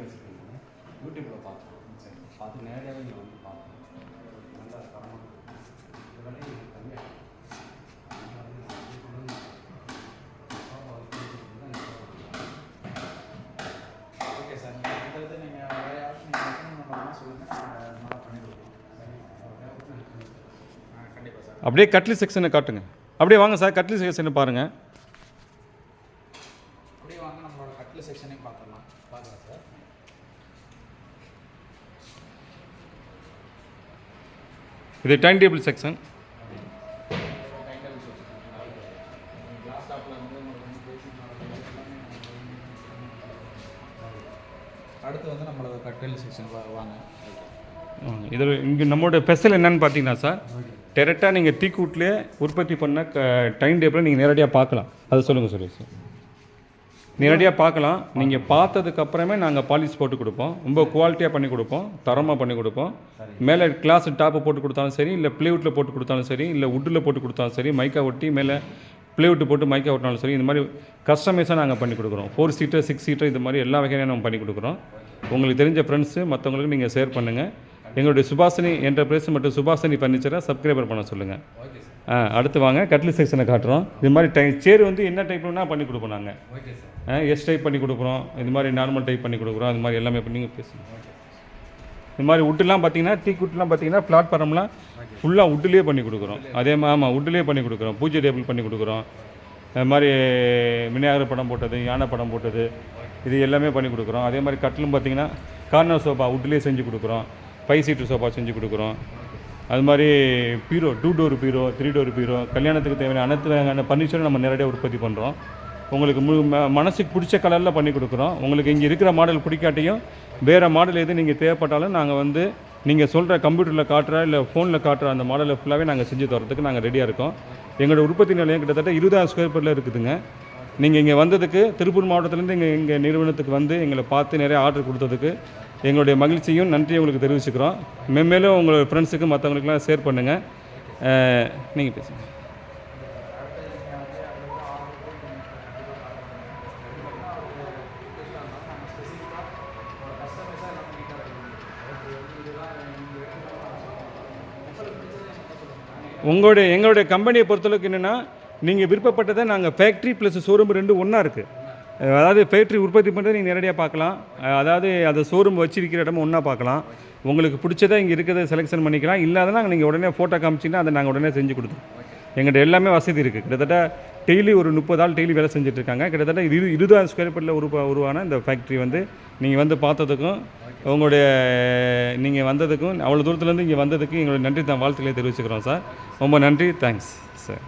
யூடியூப்பில் பார்த்தோம். சரி பார்த்து நேரடியாகவே இங்கே வந்து பார்த்தோம் நல்லா தரமாக எனக்கு கம்மியாக ஓகே சார் நீங்கள் நீங்கள் வேறு நீங்கள் ரெக்கமெண்ட் பண்ணலாம் சொல்லுங்கள் நாங்கள் நல்லா கண்டிப்பாக சார் அப்படியே கட்லி செக்ஷனை காட்டுங்க. அப்படியே வாங்க சார் கட்லி செக்ஷனை பாருங்கள் அப்படியே வாங்க நம்மளோட கட்டில் செக்ஷனையும் பார்த்துடலாம் பார்க்கலாம் சார் இது டைம் டேபிள் செக்ஷன். அடுத்து வந்து நம்மளோட கட்டில் செக்ஷன் வாங்க. இதில் இங்கே நம்மளோட ஸ்பெஷல் என்னன்னு பார்த்தீங்கன்னா சார் டேரெக்டாக நீங்கள் டீக்கூட்லேயே உற்பத்தி பண்ண க டைம் டேபிளை நீங்கள் நேரடியாக பார்க்கலாம். அதை சொல்லுங்கள் சொல்லி சார் நேரடியாக பார்க்கலாம். நீங்கள் பார்த்ததுக்கு அப்புறமே நாங்கள் பாலிஷ் போட்டு கொடுப்போம். ரொம்ப குவாலிட்டியாக பண்ணி கொடுப்போம். தரமாக பண்ணி கொடுப்போம். மேலே கிளாஸ் டாப்பு போட்டு கொடுத்தாலும் சரி இல்லை ப்ளேவுட்டில் போட்டு கொடுத்தாலும் சரி இல்லை உட்டில் போட்டு கொடுத்தாலும் சரி மைக்கா ஒட்டி மேலே ப்ளேவுட்டு போட்டு மைக்கா ஒட்டினாலும் சரி இந்த மாதிரி கஸ்டமைஸாக நாங்கள் பண்ணி கொடுக்குறோம். ஃபோர் சீட்டர் சிக்ஸ் சீட்டர் இது மாதிரி எல்லா வகையான நம்ம பண்ணி கொடுக்குறோம். உங்களுக்கு தெரிஞ்ச ஃப்ரெண்ட்ஸு மற்றவங்களுக்கு நீங்கள் ஷேர் பண்ணுங்கள் எங்களுடைய சுபாஷினி என்டர்பிரைஸ் மற்றும் சுபாஷினி ஃபர்னிச்சரை சப்ஸ்கிரைபர் பண்ண சொல்லுங்கள் அடுத்து வாங்க கட்லி செக்ஷனை காட்டுறோம். இது மாதிரி டை சேர் வந்து என்ன டைப்னா பண்ணி கொடுப்போம் நாங்கள் எஸ் டைப் பண்ணி கொடுக்குறோம். இது மாதிரி நார்மல் டைப் பண்ணி கொடுக்குறோம். அது மாதிரி எல்லாமே பண்ணி பேசுங்க. இது மாதிரி உட்டுலாம் பார்த்தீங்கன்னா டீ குட்லாம் பார்த்தீங்கன்னா பிளாட்ஃபார்ம்லாம் ஃபுல்லாக உட்டுலேயே பண்ணி கொடுக்குறோம். அதே மாதிரி ஆமாம் உட்டுலேயே பண்ணி கொடுக்குறோம். பூஜை டேபிள் பண்ணி கொடுக்குறோம். அது மாதிரி விநாயகர் படம் போட்டது யானை படம் போட்டது இது எல்லாமே பண்ணி கொடுக்குறோம். அதே மாதிரி கட்டிலும் பார்த்தீங்கன்னா கார்னர் சோஃபா உட்டுலேயே செஞ்சு கொடுக்குறோம். ஃபைவ் சீட்டர் சோஃபா செஞ்சு கொடுக்குறோம். அது மாதிரி bureau two door bureau three door bureau கல்யாணத்துக்கு தேவையான அனைத்து வகையான பர்னிச்சரும் நம்ம நேரடியாக உற்பத்தி பண்ணுறோம் உங்களுக்கு மு ம- மனசுக்கு பிடிச்ச கலரில் பண்ணி கொடுக்குறோம். உங்களுக்கு இங்கே இருக்கிற மாடல் பிடிக்காட்டியும் வேறு மாடல் எது நீங்கள் தேவைப்பட்டாலும் நாங்கள் வந்து நீங்கள் சொல்கிற கம்ப்யூட்டரில் காட்டுற இல்லை ஃபோனில் காட்டுற அந்த மாடலை ஃபுல்லாகவே நாங்கள் செஞ்சு தரத்துக்கு நாங்கள் ரெடியாக இருக்கோம். எங்களோட உற்பத்தி நிலையம் கிட்டத்தட்ட இருபதாயிரம் ஸ்கொயர் ஃபீட்டில் இருக்குதுங்க. நீங்கள் இங்கே வந்ததுக்கு திருப்பூர் மாவட்டத்துலேருந்து இங்கே எங்கள் நிறுவனத்துக்கு வந்து எங்களை பார்த்து நிறைய ஆர்டர் கொடுத்ததுக்கு எங்களுடைய மகிழ்ச்சியும் நன்றியும் உங்களுக்கு தெரிவிச்சுக்கிறோம். மென்மேலும் உங்களோட ஃப்ரெண்ட்ஸுக்கு மற்றவங்களுக்குலாம் ஷேர் பண்ணுங்கள் நீங்கள் பேசுங்க. உங்களுடைய எங்களுடைய கம்பெனியை பொறுத்தளவுக்கு என்னென்னா நீங்கள் விருப்பப்பட்டதை நாங்கள் ஃபேக்ட்ரி ப்ளஸ் ஷோரூம் ரெண்டு ஒன்றா இருக்குது அதாவது ஃபேக்ட்ரி உற்பத்தி பண்ணுறதை நீங்கள் நேரடியாக பார்க்கலாம். அதாவது அதை ஷோரூம் வச்சிருக்கிற இடமும் ஒன்றா பார்க்கலாம். உங்களுக்கு பிடிச்சதை இங்கே இருக்கிறத செலெக்ஷன் பண்ணிக்கலாம். இல்லாதனா நீங்கள் உடனே ஃபோட்டோ காமிச்சிங்கன்னா அதை நாங்கள் உடனே செஞ்சு கொடுத்துருவோம். எங்கள்கிட்ட எல்லாமே வசதி இருக்குது கிட்டத்தட்ட டெய்லி ஒரு முப்பது ஆள் டெய்லி வேலை செஞ்சுட்டு இருக்காங்க. கிட்டத்தட்ட இரு இருபதாயிரம் ஸ்கொயர் ஃபீட்டில் உருவா உருவான இந்த ஃபேக்ட்ரி வந்து நீங்கள் வந்து பார்த்ததுக்கும் உங்களுடைய நீங்கள் வந்ததுக்கும் அவ்வளோ தூரத்துலேருந்து இங்கே வந்ததுக்கு எங்களுடைய நன்றி தான். வாழ்த்துக்களை தெரிவிச்சுக்கிறோம் சார் ரொம்ப நன்றி. Thanks sir